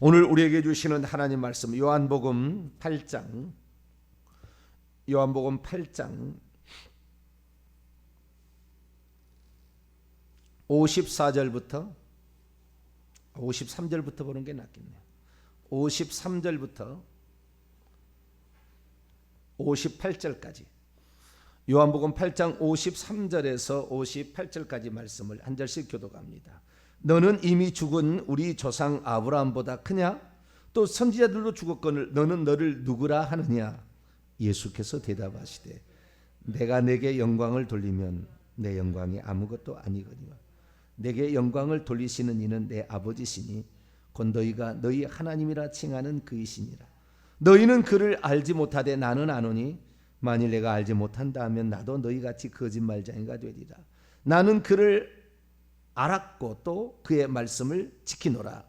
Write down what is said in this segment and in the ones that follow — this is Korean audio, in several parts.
오늘 우리에게 주시는 하나님 말씀 요한복음 8장 요한복음 8장 54절부터 53절부터 보는 게 낫겠네요. 53절부터 58절까지 요한복음 8장 53절에서 58절까지 말씀을 한 절씩 교독합니다. 너는 이미 죽은 우리 조상 아브라함보다 크냐? 또 선지자들도 죽었거늘 너는 너를 누구라 하느냐? 예수께서 대답하시되 내가 내게 영광을 돌리면 내 영광이 아무것도 아니거니와 내게 영광을 돌리시는 이는 내 아버지시니 곧 너희가 너희 하나님이라 칭하는 그이시니라 너희는 그를 알지 못하되 나는 아노니 만일 내가 알지 못한다 하면 나도 너희 같이 거짓말쟁이가 되리라 나는 그를 알았고 또 그의 말씀을 지키노라.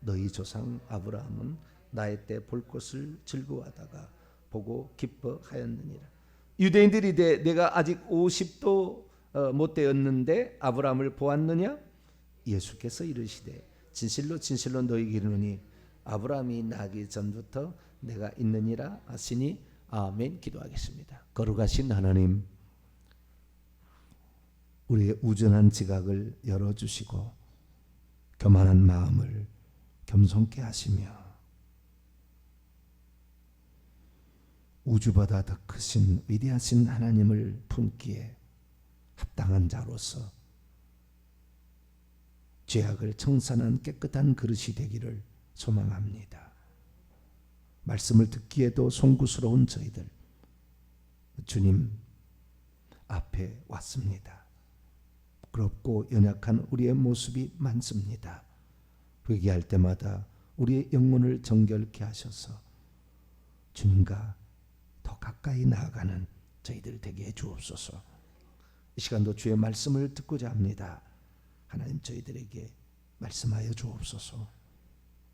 너희 조상 아브라함은 나의 때 볼 것을 즐거워하다가 보고 기뻐하였느니라. 유대인들이 이르되 내가 아직 50도 어, 못 되었는데 아브라함을 보았느냐? 예수께서 이르시되 진실로 진실로 너희에게 이르노니 아브라함이 나기 전부터 내가 있느니라 하시니 아멘 기도하겠습니다. 거룩하신 하나님 우리의 우전한 지각을 열어주시고 교만한 마음을 겸손케 하시며 우주보다 더 크신 위대하신 하나님을 품기에 합당한 자로서 죄악을 청산한 깨끗한 그릇이 되기를 소망합니다. 말씀을 듣기에도 송구스러운 저희들 주님 앞에 왔습니다. 부끄럽고 연약한 우리의 모습이 많습니다. 회개할 때마다 우리의 영혼을 정결케 하셔서 주님과 더 가까이 나아가는 저희들 되게 해 주옵소서. 이 시간도 주의 말씀을 듣고자 합니다. 하나님 저희들에게 말씀하여 주옵소서.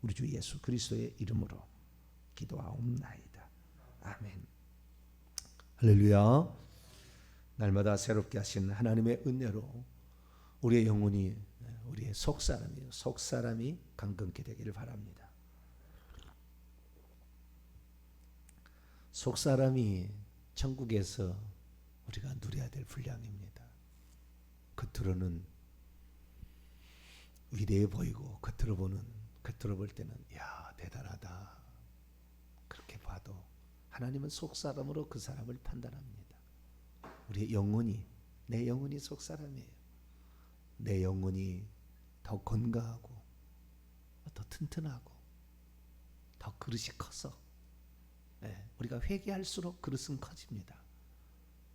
우리 주 예수 그리스도의 이름으로 기도하옵나이다. 아멘. 할렐루야. 날마다 새롭게 하신 하나님의 은혜로 우리의 영혼이 우리의 속 사람이 속 사람이 강건케 되기를 바랍니다. 속 사람이 천국에서 우리가 누려야 될 분량입니다. 겉으로는 위대해 보이고 겉으로 보는 겉으로 볼 때는 야 대단하다 그렇게 봐도 하나님은 속 사람으로 그 사람을 판단합니다. 우리의 영혼이 내 영혼이 속 사람이에요. 내 영혼이 더 건강하고 더 튼튼하고 더 그릇이 커서 예, 우리가 회개할수록 그릇은 커집니다.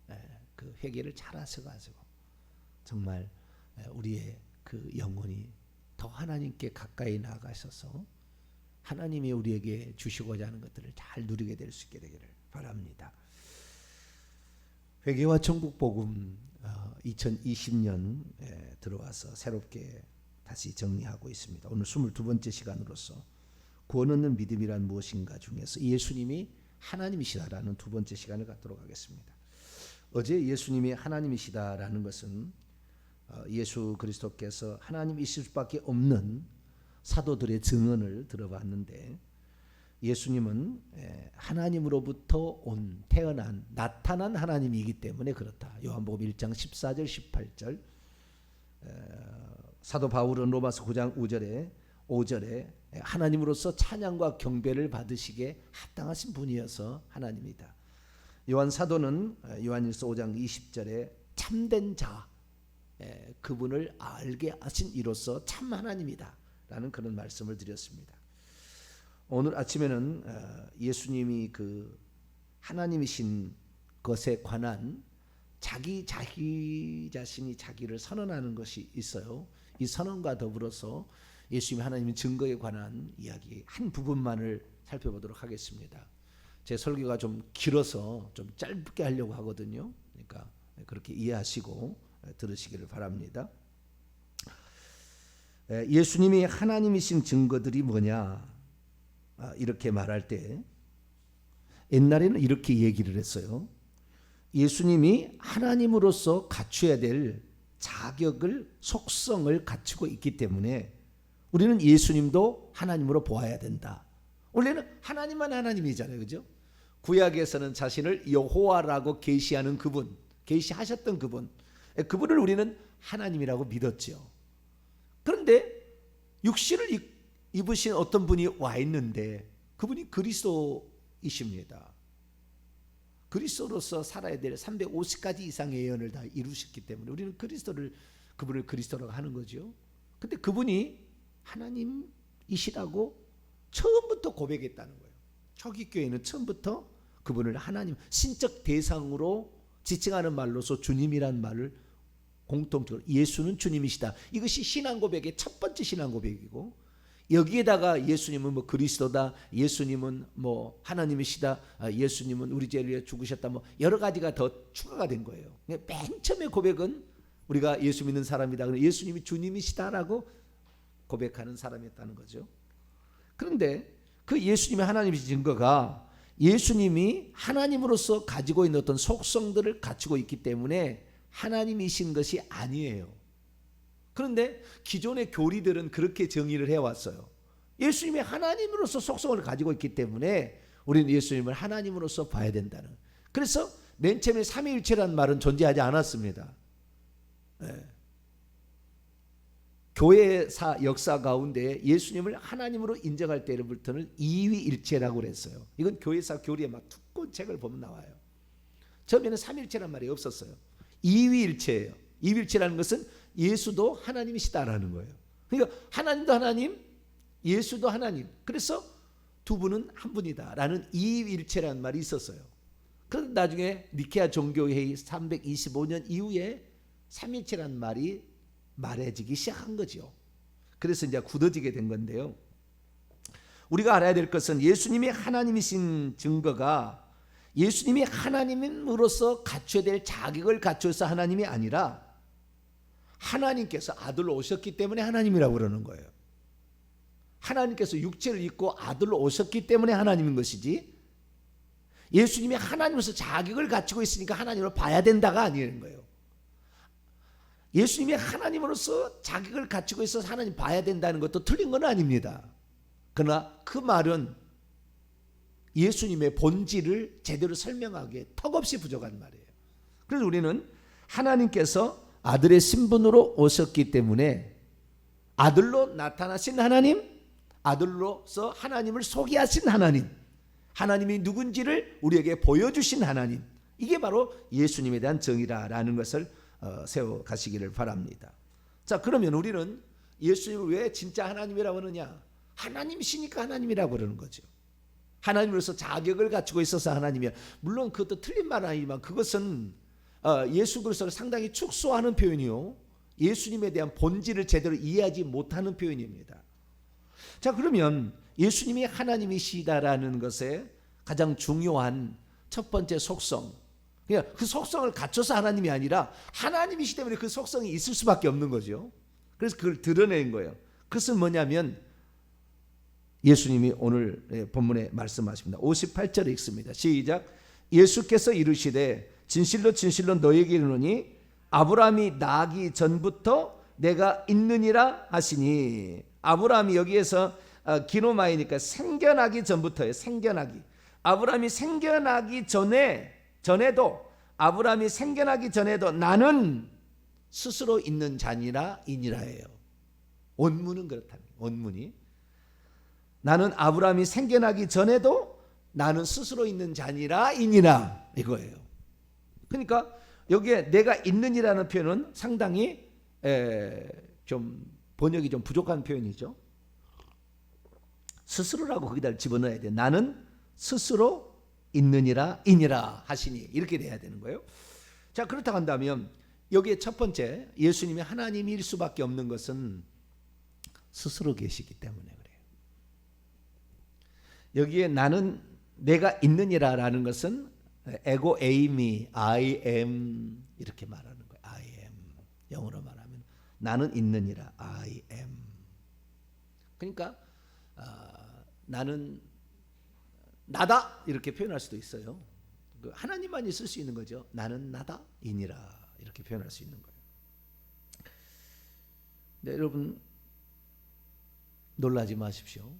예, 그 회개를 잘 하셔가지고 정말 예, 우리의 그 영혼이 더 하나님께 가까이 나가셔서 하나님이 우리에게 주시고자 하는 것들을 잘 누리게 될 수 있게 되기를 바랍니다. 회개와 천국 복음 2020년 들어와서 새롭게 다시 정리하고 있습니다. 오늘 22번째 시간으로서 구원 얻는 믿음이란 무엇인가 중에서 예수님이 하나님이시다라는 두 번째 시간을 갖도록 하겠습니다. 어제 예수님이 하나님이시다라는 것은 어, 예수 그리스도께서 하나님이실 수밖에 없는 사도들의 증언을 들어봤는데 예수님은 하나님으로부터 온 태어난 나타난 하나님이기 때문에 그렇다. 요한복음 1장 14절 18절 사도 바울은 로마서 9장 5절에 5절에 하나님으로서 찬양과 경배를 받으시기에 합당하신 분이어서 하나님이다. 요한 사도는 요한일서 5장 20절에 참된 자 그분을 알게 하신 이로써 참 하나님이다라는 그런 말씀을 드렸습니다. 오늘 아침에는 예수님이 그 하나님이신 것에 관한 자기 자기 자신이 자기를 선언하는 것이 있어요. 이 선언과 더불어서 예수님이 하나님의 증거에 관한 이야기 한 부분만을 살펴보도록 하겠습니다. 제 설교가 좀 길어서 좀 짧게 하려고 하거든요. 그러니까 그렇게 이해하시고 들으시기를 바랍니다. 예수님이 하나님이신 증거들이 뭐냐 이렇게 말할 때 옛날에는 이렇게 얘기를 했어요. 예수님이 하나님으로서 갖춰야 될 자격을 속성을 갖추고 있기 때문에 우리는 예수님도 하나님으로 보아야 된다. 원래는 하나님만 하나님이잖아요. 그죠? 구약에서는 자신을 여호와라고 계시하는 그분, 계시하셨던 그분. 예, 그분을 우리는 하나님이라고 믿었죠. 그런데 육신을 입- 입으신 어떤 분이 와 있는데 그분이 그리스도이십니다. 그리스도로서 살아야 될 350가지 이상의 예언을 다 이루셨기 때문에 우리는 그리스도를 그분을 그리스도라고 하는 거죠. 근데 그분이 하나님이시라고 처음부터 고백했다는 거예요. 초기 교회는 처음부터 그분을 하나님 신적 대상으로 지칭하는 말로서 주님이란 말을 공통적으로 예수는 주님이시다. 이것이 신앙 고백의 첫 번째 신앙 고백이고 여기에다가 예수님은 뭐 그리스도다, 예수님은 뭐 하나님이시다, 아, 예수님은 우리 죄를 위해 죽으셨다, 뭐 여러 가지가 더 추가가 된 거예요. 맨 처음에 고백은 우리가 예수 믿는 사람이다. 예수님이 주님이시다라고 고백하는 사람이었다는 거죠. 그런데 그 예수님의 하나님이신 증거가 예수님이 하나님으로서 가지고 있는 어떤 속성들을 갖추고 있기 때문에 하나님이신 것이 아니에요. 그런데 기존의 교리들은 그렇게 정의를 해왔어요. 예수님이 하나님으로서 속성을 가지고 있기 때문에 우리는 예수님을 하나님으로서 봐야 된다는. 그래서 맨 처음에 삼위일체라는 말은 존재하지 않았습니다. 예. 교회사 역사 가운데 예수님을 하나님으로 인정할 때부터는 이위일체라고 그랬어요. 이건 교회사 교리에 막 두꺼운 책을 보면 나와요. 처음에는 삼일체란 말이 없었어요. 이위일체예요. 이위일체라는 것은 예수도 하나님이시다라는 거예요. 그러니까 하나님도 하나님, 예수도 하나님. 그래서 두 분은 한 분이다라는 이위일체라는 말이 있었어요. 그런데 나중에 니케아 종교회의 325년 이후에 삼일체라는 말이 말해지기 시작한 거죠. 그래서 이제 굳어지게 된 건데요. 우리가 알아야 될 것은 예수님이 하나님이신 증거가 예수님이 하나님으로서 갖춰야 될 자격을 갖춰서 하나님이 아니라 하나님께서 아들로 오셨기 때문에 하나님이라고 그러는 거예요. 하나님께서 육체를 입고 아들로 오셨기 때문에 하나님인 것이지 예수님이 하나님으로서 자격을 갖추고 있으니까 하나님을 봐야 된다가 아니라는 거예요. 예수님이 하나님으로서 자격을 갖추고 있어서 하나님 봐야 된다는 것도 틀린 건 아닙니다. 그러나 그 말은 예수님의 본질을 제대로 설명하기에 턱없이 부족한 말이에요. 그래서 우리는 하나님께서 아들의 신분으로 오셨기 때문에 아들로 나타나신 하나님, 아들로서 하나님을 소개하신 하나님, 하나님이 누군지를 우리에게 보여주신 하나님, 이게 바로 예수님에 대한 정의라라는 것을 어, 세워 가시기를 바랍니다. 자, 그러면 우리는 예수님을 왜 진짜 하나님이라고 하느냐? 하나님이시니까 하나님이라고 그러는 거죠. 하나님으로서 자격을 갖추고 있어서 하나님이야. 물론 그것도 틀린 말은 아니지만 그것은 어, 예수 그리스도를 상당히 축소하는 표현이요. 예수님에 대한 본질을 제대로 이해하지 못하는 표현입니다. 자, 그러면 예수님이 하나님이시다라는 것에 가장 중요한 첫 번째 속성. 그냥 그 속성을 갖춰서 하나님이 아니라 하나님이시 때문에 그 속성이 있을 수밖에 없는 거죠. 그래서 그걸 드러낸 거예요. 그것은 뭐냐면 예수님이 오늘 예, 본문에 말씀하십니다. 58절에 읽습니다. 시작. 예수께서 이르시되 진실로 진실로 너에게 이르노니 아브라함이 나기 전부터 내가 있느니라 하시니 아브라함이 여기에서 어, 기노마이니까 생겨나기 전부터예요. 생겨나기. 아브라함이 생겨나기 전에 전에도 아브라함이 생겨나기 전에도 나는 스스로 있는 자니라 이니라예요. 원문은 그렇답니다. 원문이 나는 아브라함이 생겨나기 전에도 나는 스스로 있는 자니라 이니라 이거예요. 그러니까 여기에 내가 있는이라는 표현은 상당히 에, 좀 번역이 좀 부족한 표현이죠. 스스로라고 거기다 집어넣어야 돼. 나는 스스로 있느니라 이니라 하시니 이렇게 돼야 되는 거예요. 자 그렇다고 한다면 여기에 첫 번째 예수님이 하나님일 수밖에 없는 것은 스스로 계시기 때문에 그래요. 여기에 나는 내가 있느니라라는 것은 에고 에이미 I am 이렇게 말하는 거예요. I am 영어로 말하면 나는 있느니라 I am. 그러니까 어, 나는 나다 이렇게 표현할 수도 있어요. 그 하나님만이 쓸수 있는 거죠. 나는 나다 이니라 이렇게 표현할 수 있는 거예요. 네, 여러분 놀라지 마십시오.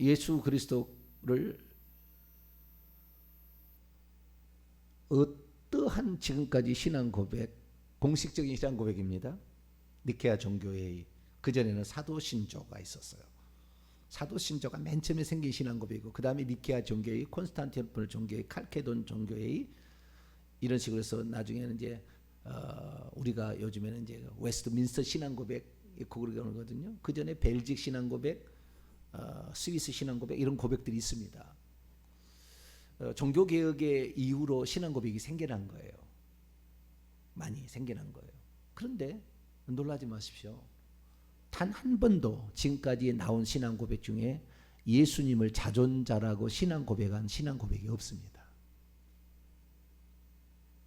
예수 그리스도를 어떠한 지금까지 신앙 고백, 공식적인 신앙 고백입니다. 니케아 종교회의 그 전에는 사도 신조가 있었어요. 사도 신조가 맨 처음에 생긴 신앙 고백이고 그 다음에 니케아 종교회의, 콘스탄티노플 종교회의, 칼케돈 종교회의 이런 식으로 해서 나중에는 이제 어, 우리가 요즘에는 이제 웨스트민스터 신앙 고백 그러거든요. 그 전에 벨직 신앙 고백, 어, 스위스 신앙 고백 이런 고백들이 있습니다. 어, 종교 개혁의 이후로 신앙 고백이 생겨난 거예요. 많이 생겨난 거예요. 그런데 놀라지 마십시오. 단 한 번도 지금까지 나온 신앙 고백 중에 예수님을 자존자라고 신앙 고백한 신앙 고백이 없습니다.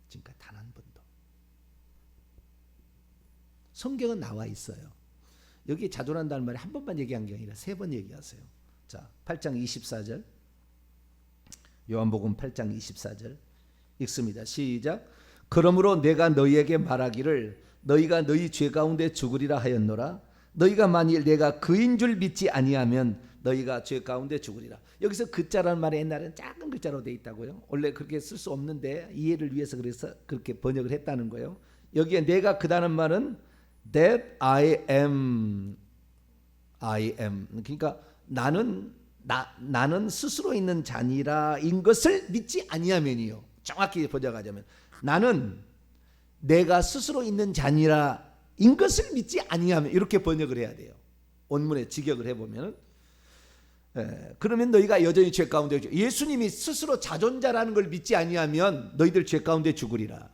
지금까지 단 한 번도. 성경은 나와 있어요. 여기 자존한다는 말이 한 번만 얘기한 게 아니라 세 번 얘기하세요. 자, 8장 24절. 요한복음 8장 24절 읽습니다. 시작. 그러므로 내가 너희에게 말하기를 너희가 너희 죄 가운데 죽으리라 하였노라. 너희가 만일 내가 그인 줄 믿지 아니하면 너희가 죄 가운데 죽으리라. 여기서 그자라는 말이 옛날에는 작은 글자로 돼 있다고요. 원래 그렇게 쓸 수 없는데 이해를 위해서 그래서 그렇게 번역을 했다는 거예요. 여기에 내가 그다는 말은 that I am I am 그러니까 나는 나, 나는 스스로 있는 자니라인 것을 믿지 아니하면이요. 정확히 번역하자면 나는 내가 스스로 있는 자니라인 것을 믿지 아니하면 이렇게 번역을 해야 돼요. 원문에 직역을 해보면 에, 그러면 너희가 여전히 죄 가운데 죽- 예수님이 스스로 자존자라는 걸 믿지 아니하면 너희들 죄 가운데 죽으리라.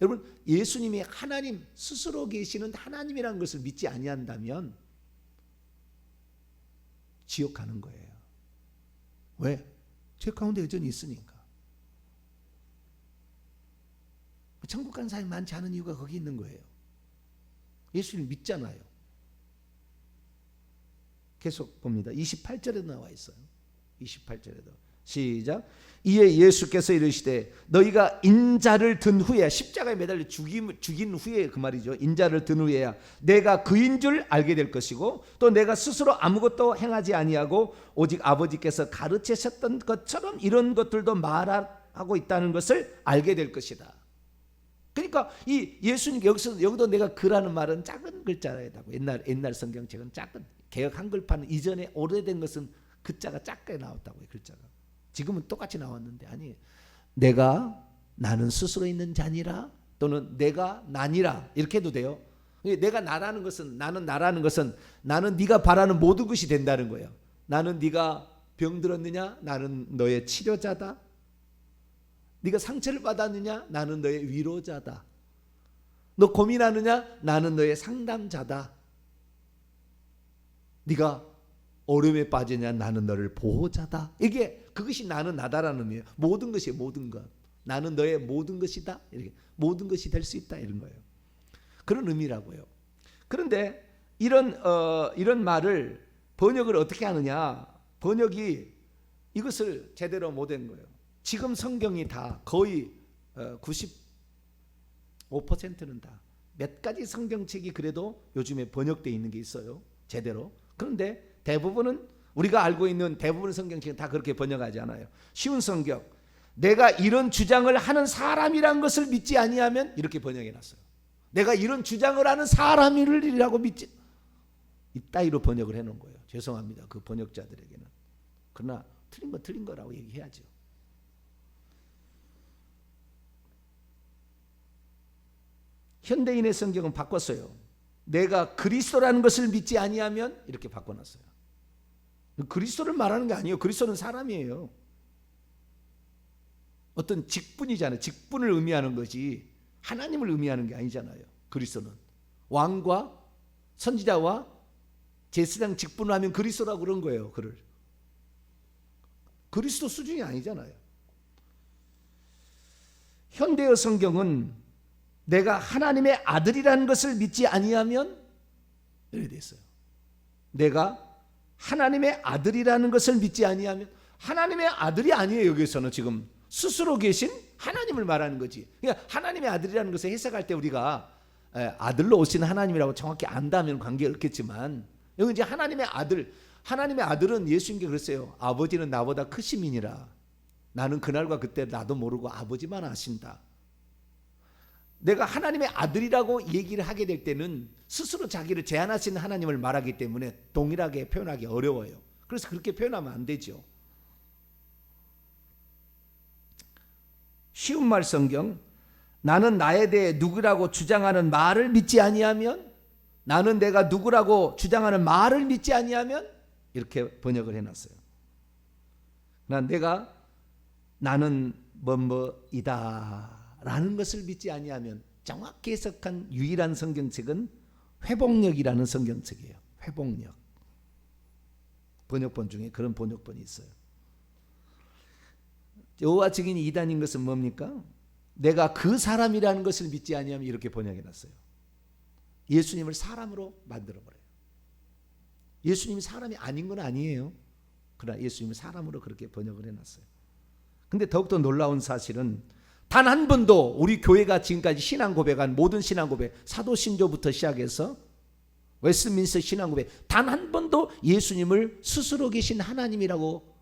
여러분 예수님이 하나님 스스로 계시는 하나님이라는 것을 믿지 아니한다면 지옥 가는 거예요. 왜? 죄 가운데 여전히 있으니까. 천국 간 사람이 많지 않은 이유가 거기 있는 거예요. 예수님 믿잖아요. 계속 봅니다. 28절에 나와 있어요. 28절에도 시작. 이에 예수께서 이르시되 너희가 인자를 든 후에 십자가에 매달려 죽임, 죽인 후에 그 말이죠. 인자를 든 후에야 내가 그인 줄 알게 될 것이고 또 내가 스스로 아무것도 행하지 아니하고 오직 아버지께서 가르치셨던 것처럼 이런 것들도 말하고 있다는 것을 알게 될 것이다. 그러니까 이 예수님 여기서 여기도 내가 그라는 말은 작은 글자라고 옛날 옛날 성경책은 작은 개혁 한글판 이전에 오래된 것은 글자가 작게 나왔다고요 글자가 지금은 똑같이 나왔는데 아니 내가 나는 스스로 있는 자니라 또는 내가 나니라 이렇게 해도 돼요. 내가 나라는 것은 나는 나라는 것은 나는 네가 바라는 모든 것이 된다는 거예요. 나는 네가 병들었느냐 나는 너의 치료자다. 네가 상처를 받았느냐? 나는 너의 위로자다. 너 고민하느냐? 나는 너의 상담자다. 네가 어려움에 빠지냐? 나는 너를 보호자다. 이게 그것이 나는 나다라는 의미예요. 모든 것이 모든 것. 나는 너의 모든 것이다. 이렇게 모든 것이 될 수 있다 이런 거예요. 그런 의미라고요. 그런데 이런 어, 이런 말을 번역을 어떻게 하느냐? 번역이 이것을 제대로 못 한 거예요. 지금 성경이 다 거의 95%는 다 몇 가지 성경책이 그래도 요즘에 번역되어 있는 게 있어요. 제대로. 그런데 대부분은 우리가 알고 있는 대부분의 성경책은 다 그렇게 번역하지 않아요. 쉬운 성경. 내가 이런 주장을 하는 사람이란 것을 믿지 아니하면 이렇게 번역해 놨어요. 내가 이런 주장을 하는 사람이라고 믿지 이 따위로 번역을 해 놓은 거예요. 죄송합니다. 그 번역자들에게는. 그러나 틀린 건 틀린 거라고 얘기해야죠. 현대인의 성경은 바꿨어요. 내가 그리스도라는 것을 믿지 아니하면 이렇게 바꿔놨어요. 그리스도를 말하는 게 아니에요. 그리스도는 사람이에요. 어떤 직분이잖아요. 직분을 의미하는 것이 하나님을 의미하는 게 아니잖아요. 그리스도는 왕과 선지자와 제사장 직분을 하면 그리스도라고 그런 거예요. 그를 그리스도 수준이 아니잖아요. 현대의 성경은 내가 하나님의 아들이라는 것을 믿지 아니하면 돼 있어요. 내가 하나님의 아들이라는 것을 믿지 아니하면 하나님의 아들이 아니에요. 여기서는 지금 스스로 계신 하나님을 말하는 거지. 그러니까 하나님의 아들이라는 것을 해석할 때 우리가 에, 아들로 오신 하나님이라고 정확히 안다면 관계 없겠지만 여기 이제 하나님의 아들 하나님의 아들은 예수님께 그랬어요. 아버지는 나보다 크심이니라. 나는 그날과 그때 나도 모르고 아버지만 아신다. 내가 하나님의 아들이라고 얘기를 하게 될 때는 스스로 자기를 제한하시는 하나님을 말하기 때문에 동일하게 표현하기 어려워요. 그래서 그렇게 표현하면 안 되죠. 쉬운 말 성경 나는 나에 대해 누구라고 주장하는 말을 믿지 아니하면 나는 내가 누구라고 주장하는 말을 믿지 아니하면 이렇게 번역을 해놨어요. 난 내가 나는 뭐뭐이다 라는 것을 믿지 아니하면 정확히 해석한 유일한 성경책은 회복력이라는 성경책이에요. 회복력. 번역본 중에 그런 번역본이 있어요. 여호와 증인이 이단인 것은 뭡니까? 내가 그 사람이라는 것을 믿지 아니하면 이렇게 번역해 놨어요. 예수님을 사람으로 만들어 버려요. 예수님이 사람이 아닌 건 아니에요. 그러나 예수님을 사람으로 그렇게 번역을 해 놨어요. 근데 더욱더 놀라운 사실은 단 한 번도 우리 교회가 지금까지 신앙 고백한 모든 신앙 고백, 사도 신조부터 시작해서 웨스민스 신앙 고백 단 한 번도 예수님을 스스로 계신 하나님이라고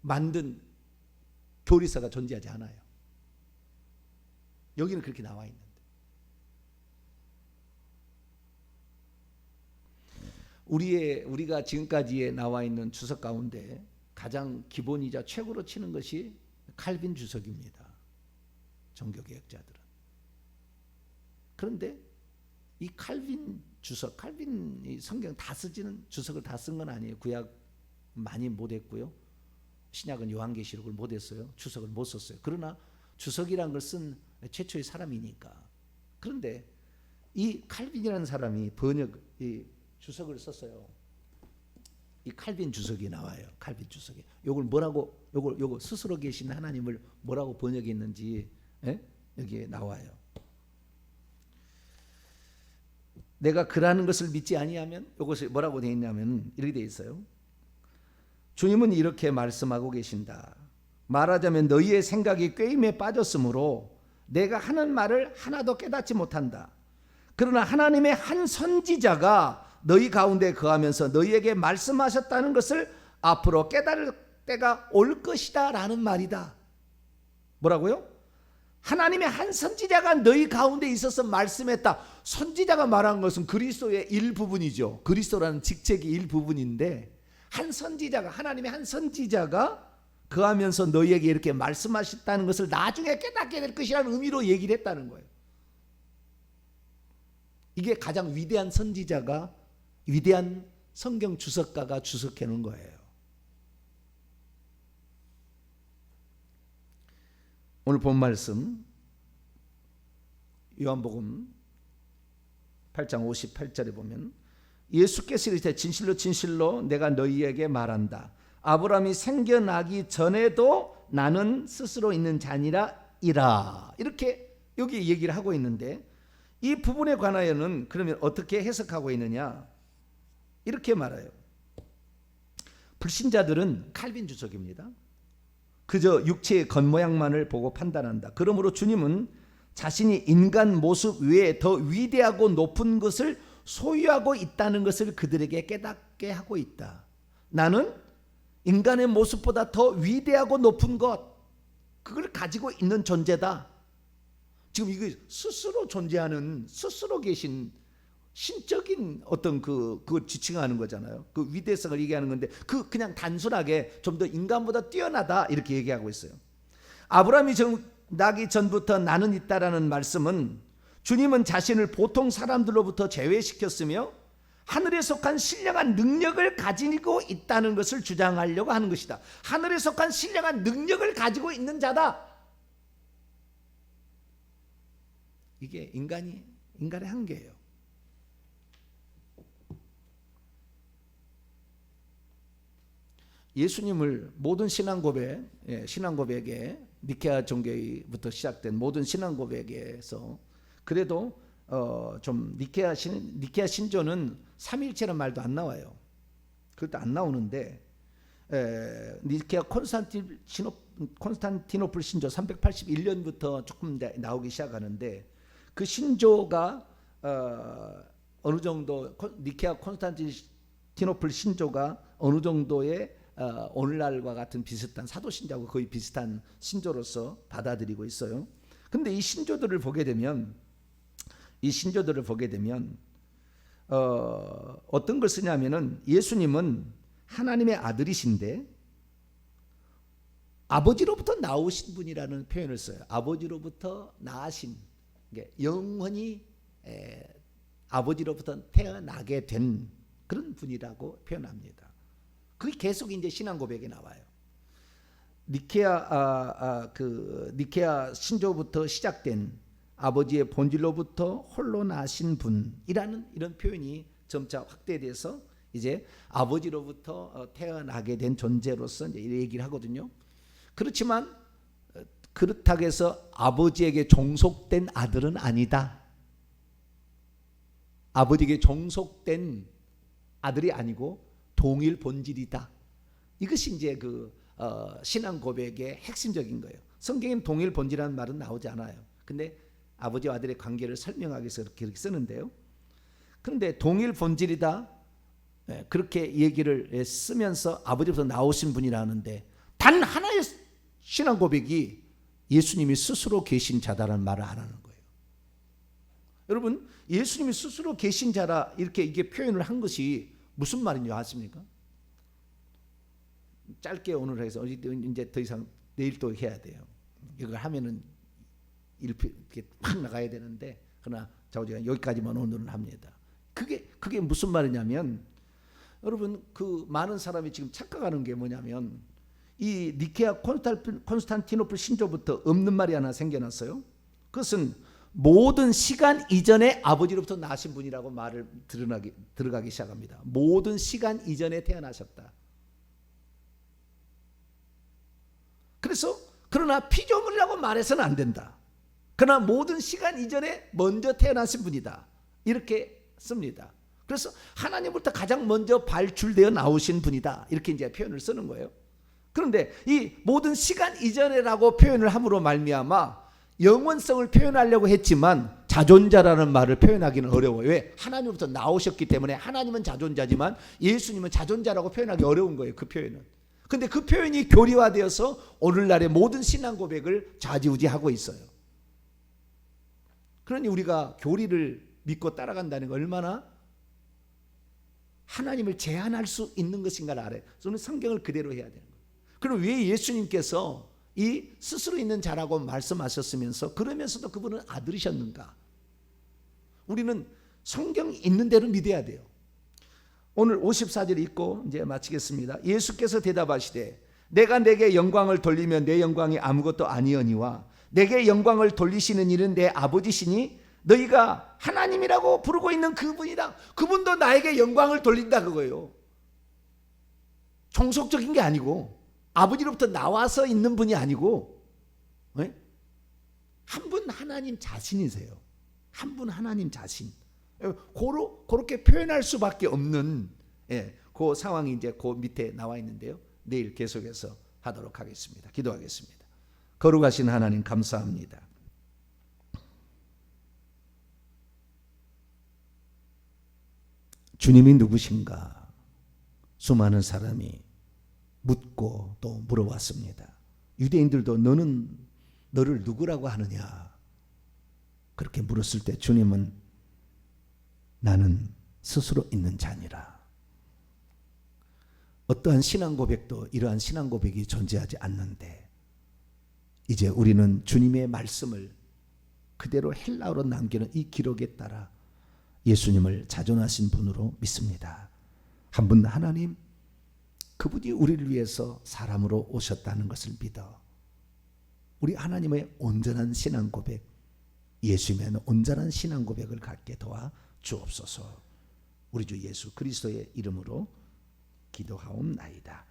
만든 교리서가 존재하지 않아요. 여기는 그렇게 나와 있는데. 우리의 우리가 지금까지에 나와 있는 주석 가운데 가장 기본이자 최고로 치는 것이 칼빈 주석입니다. 종교개혁자들은. 그런데 이 칼빈 주석, 칼빈이 성경 다 쓰지는 주석을 다 쓴 건 아니에요. 구약 많이 못했고요. 신약은 요한계시록을 못했어요. 주석을 못 썼어요. 그러나 주석이란 걸 쓴 최초의 사람이니까. 그런데 이 칼빈이라는 사람이 번역 이 주석을 썼어요. 이 칼빈 주석이 나와요. 칼빈 주석이. 요걸 뭐라고 요걸 요거 스스로 계신 하나님을 뭐라고 번역했는지 예? 여기에 나와요. 내가 그라는 것을 믿지 아니하면 이것이 뭐라고 되어 있냐면 이렇게 되어 있어요. 주님은 이렇게 말씀하고 계신다. 말하자면 너희의 생각이 꾀임에 빠졌으므로 내가 하는 말을 하나도 깨닫지 못한다. 그러나 하나님의 한 선지자가 너희 가운데 거하면서 너희에게 말씀하셨다는 것을 앞으로 깨달을 때가 올 것이다 라는 말이다. 뭐라고요? 하나님의 한 선지자가 너희 가운데 있어서 말씀했다. 선지자가 말한 것은 그리스도의 일부분이죠. 그리스도라는 직책의 일부분인데 한 선지자가 하나님의 한 선지자가 그하면서 너희에게 이렇게 말씀하셨다는 것을 나중에 깨닫게 될 것이라는 의미로 얘기를 했다는 거예요. 이게 가장 위대한 선지자가 위대한 성경 주석가가 주석해 놓은 거예요. 오늘 본 말씀 요한복음 8장 58절에 보면 예수께서 이르되 진실로 진실로 내가 너희에게 말한다. 아브라함이 생겨나기 전에도 나는 스스로 있는 자니라 이라. 이렇게 여기 얘기를 하고 있는데 이 부분에 관하여는 그러면 어떻게 해석하고 있느냐? 이렇게 말해요. 불신자들은 칼빈 주석입니다. 그저 육체의 겉모양만을 보고 판단한다. 그러므로 주님은 자신이 인간 모습 외에 더 위대하고 높은 것을 소유하고 있다는 것을 그들에게 깨닫게 하고 있다. 나는 인간의 모습보다 더 위대하고 높은 것, 그걸 가지고 있는 존재다. 지금 이게 스스로 존재하는, 스스로 계신 신적인 어떤 그, 그걸 지칭하는 거잖아요. 그 위대성을 얘기하는 건데, 그 그냥 단순하게 좀 더 인간보다 뛰어나다, 이렇게 얘기하고 있어요. 아브라함이 정, 나기 전부터 나는 있다라는 말씀은 주님은 자신을 보통 사람들로부터 제외시켰으며 하늘에 속한 신령한 능력을 가지고 있다는 것을 주장하려고 하는 것이다. 하늘에 속한 신령한 능력을 가지고 있는 자다. 이게 인간이 인간의 한계예요. 예수님을 모든 신앙 고백, 예, 신앙 고백에 니케아 종교부터 시작된 모든 신앙 고백에서 그래도 어, 좀 니케아 신 니케아 신조는 삼일체란 말도 안 나와요. 그것도 안 나오는데 에, 니케아 콘스탄티노 콘스탄티노플 신조 381년부터 조금 나오기 시작하는데 그 신조가 어, 어느 정도 콘- 니케아 콘스탄티노플 신조가 어느 정도의 어, 오늘날과 같은 비슷한 사도 신조하고 거의 비슷한 신조로서 받아들이고 있어요. 근데 이 신조들을 보게 되면 이 신조들을 보게 되면 어, 어떤 걸 쓰냐면은 예수님은 하나님의 아들이신데 아버지로부터 나오신 분이라는 표현을 써요. 아버지로부터 나신 영원히 에, 아버지로부터 태어나게 된 그런 분이라고 표현합니다. 그게 계속 이제 신앙 고백에 나와요. 니케아 아, 아, 그 니케아 신조부터 시작된 아버지의 본질로부터 홀로 나신 분이라는 이런 표현이 점차 확대돼서 이제 아버지로부터 어, 태어나게 된 존재로서 이제 이 얘기를 하거든요. 그렇지만 어, 그렇다고 해서 아버지에게 종속된 아들은 아니다. 아버지에게 종속된 아들이 아니고 동일 본질이다. 이것이 이제 그 어, 신앙 고백의 핵심적인 거예요. 성경엔 동일 본질이라는 말은 나오지 않아요. 근데 아버지와 아들의 관계를 설명하기 위해서 그렇게 이렇게 쓰는데요. 그런데 동일 본질이다. 예, 그렇게 얘기를 예, 쓰면서 아버지부터 나오신 분이라는데 단 하나의 신앙 고백이 예수님이 스스로 계신 자다라는 말을 안 하는 거예요. 여러분, 예수님이 스스로 계신 자라 이렇게 이게 표현을 한 것이 무슨 말인지 아십니까? 짧게 오늘 해서 이제 더 이상 내일 또 해야 돼요. 이걸 하면은 이렇게 확 나가야 되는데 그러나 자우지가 여기까지만 오늘은 합니다. 그게 그게 무슨 말이냐면 여러분 그 많은 사람이 지금 착각하는 게 뭐냐면 이 니케아 콘스탄- 콘스탄티노플 신조부터 없는 말이 하나 생겨났어요. 그것은 모든 시간 이전에 아버지로부터 나신 분이라고 말을 드러나기, 들어가기 시작합니다. 모든 시간 이전에 태어나셨다. 그래서 그러나 피조물이라고 말해서는 안 된다. 그러나 모든 시간 이전에 먼저 태어나신 분이다. 이렇게 씁니다. 그래서 하나님부터 가장 먼저 발출되어 나오신 분이다. 이렇게 이제 표현을 쓰는 거예요. 그런데 이 모든 시간 이전에라고 표현을 함으로 말미암아 영원성을 표현하려고 했지만 자존자라는 말을 표현하기는 어려워요. 왜? 하나님부터 나오셨기 때문에 하나님은 자존자지만 예수님은 자존자라고 표현하기 어려운 거예요. 그 표현은. 근데 그 표현이 교리화되어서 오늘날의 모든 신앙 고백을 좌지우지하고 있어요. 그러니 우리가 교리를 믿고 따라간다는 게 얼마나 하나님을 제한할 수 있는 것인가를 알아요. 저는 성경을 그대로 해야 되는 거예요. 그럼 왜 예수님께서 이 스스로 있는 자라고 말씀하셨으면서 그러면서도 그분은 아들이셨는가? 우리는 성경 있는 대로 믿어야 돼요. 오늘 54절 읽고 이제 마치겠습니다. 예수께서 대답하시되 내가 내게 영광을 돌리면 내 영광이 아무것도 아니오니와 내게 영광을 돌리시는 이는 내 아버지시니 너희가 하나님이라고 부르고 있는 그분이다. 그분도 나에게 영광을 돌린다 그거예요. 종속적인 게 아니고 아버지로부터 나와서 있는 분이 아니고 예? 한분 하나님 자신이세요. 한 분 하나님 자신. 예, 고로 그렇게 표현할 수밖에 없는 예, 그 상황이 이제 그 밑에 나와 있는데요. 내일 계속해서 하도록 하겠습니다. 기도하겠습니다. 거룩하신 하나님 감사합니다. 주님이 누구신가? 수많은 사람이 묻고 또 물어왔습니다. 유대인들도 너는 너를 누구라고 하느냐? 그렇게 물었을 때 주님은 나는 스스로 있는 자니라. 어떠한 신앙 고백도 이러한 신앙 고백이 존재하지 않는데 이제 우리는 주님의 말씀을 그대로 헬라어로 남기는 이 기록에 따라 예수님을 자존하신 분으로 믿습니다. 한 분 하나님 그분이 우리를 위해서 사람으로 오셨다는 것을 믿어 우리 하나님의 온전한 신앙 고백 예수님의 온전한 신앙 고백을 갖게 도와 주옵소서. 우리 주 예수 그리스도의 이름으로 기도하옵나이다.